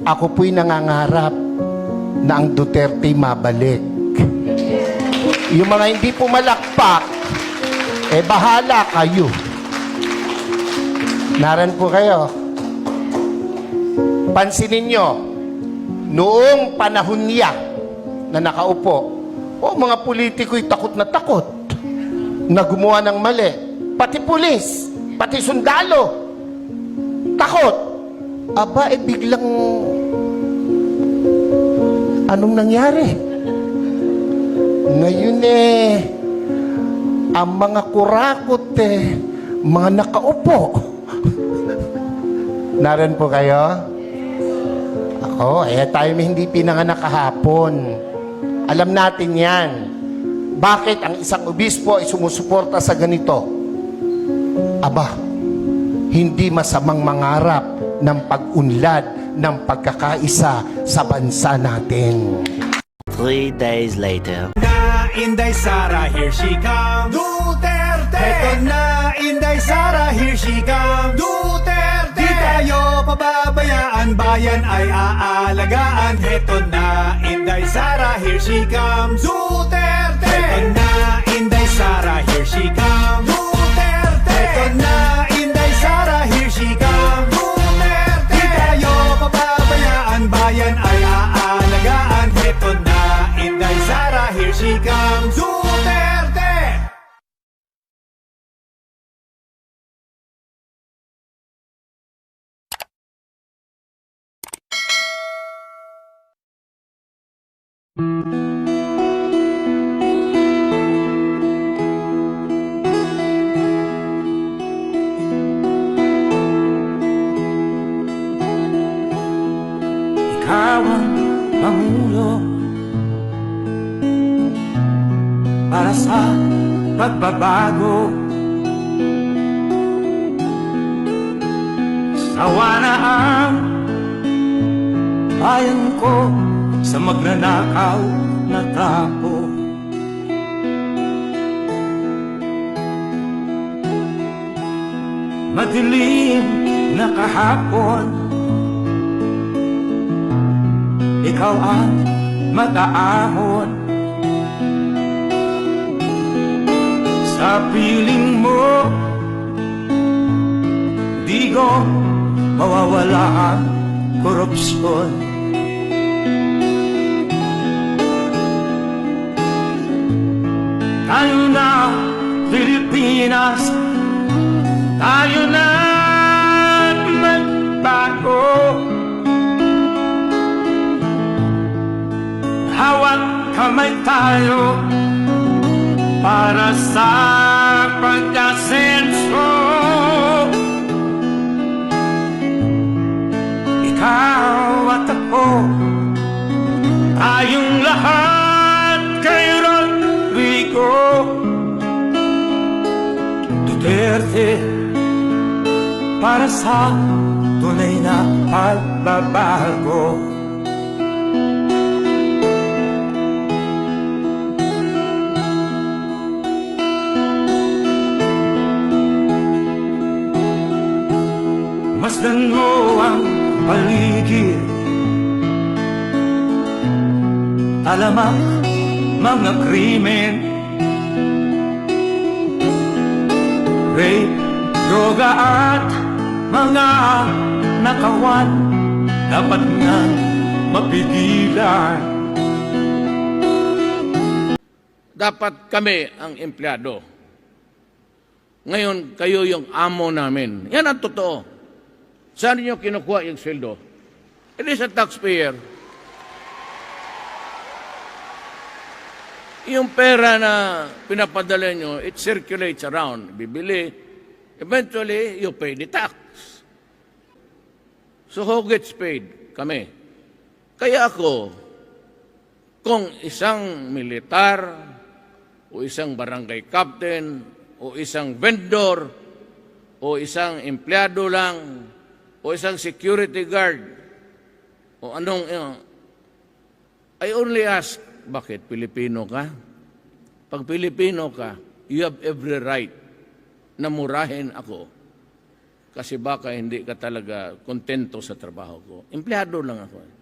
Ako po'y nangangarap na ang Duterte mabalik. Yung mga hindi pumalakpak, eh bahala kayo. Naran po kayo. Pansinin nyo, noong panahon niya na nakaupo, o mga politiko'y takot na takot na gumawa ng mali. Pati pulis, pati sundalo, takot. Aba, eh biglang anong nangyari? Ngayon eh, ang mga kurakot eh, mga nakaupo. Naran po kayo? Ako, eh tayo may hindi pinanganak kahapon. Alam natin yan. Bakit ang isang obispo ay sumusuporta sa ganito? Aba, hindi masamang mangarap ng pag-unlad ng pagkakaisa sa bansa natin. Three days later. na Inday Sara, here she comes. Duterte! Heto na Inday Sara, here she comes. Duterte! Di tayo pababayaan, bayan ay aalagaan. Heto na Inday Sara, here she comes. Duterte! Ikaw ang pangulo para sa pagbabago. Sawa na ang bayan ko sa magnanakaw na tao. Madilim na kahapon ikaw ang mataahon Sa piling mo Di ko mawawala ang korupsyon Tayo na Pilipinas Tayo na magbago. Hawak kamay tayo para sa pagkasenso. Ikaw at ako, tayong lahat kay Duterte para sa tunay na pagbabago. Masdan mo ang paligid Alamak mga krimen droga at mga nakawan Dapat nga mapigilan dapat kami ang empleyado. Ngayon, kayo yung amo namin. Yan ang totoo. Saan niyo kinukuha yung sweldo? It is a taxpayer. Yung pera na pinapadala nyo, it circulates around. Bibili. Eventually, you pay the tax. So who gets paid? Kami. Kaya ako, kung isang militar, o isang barangay captain, o isang vendor, o isang empleyado lang, o isang security guard, o anong, you know, I only ask, bakit Pilipino ka? Pag Pilipino ka, you have every right na murahin ako. kasi baka hindi ka talaga kontento sa trabaho ko. Empleyado lang ako. eh.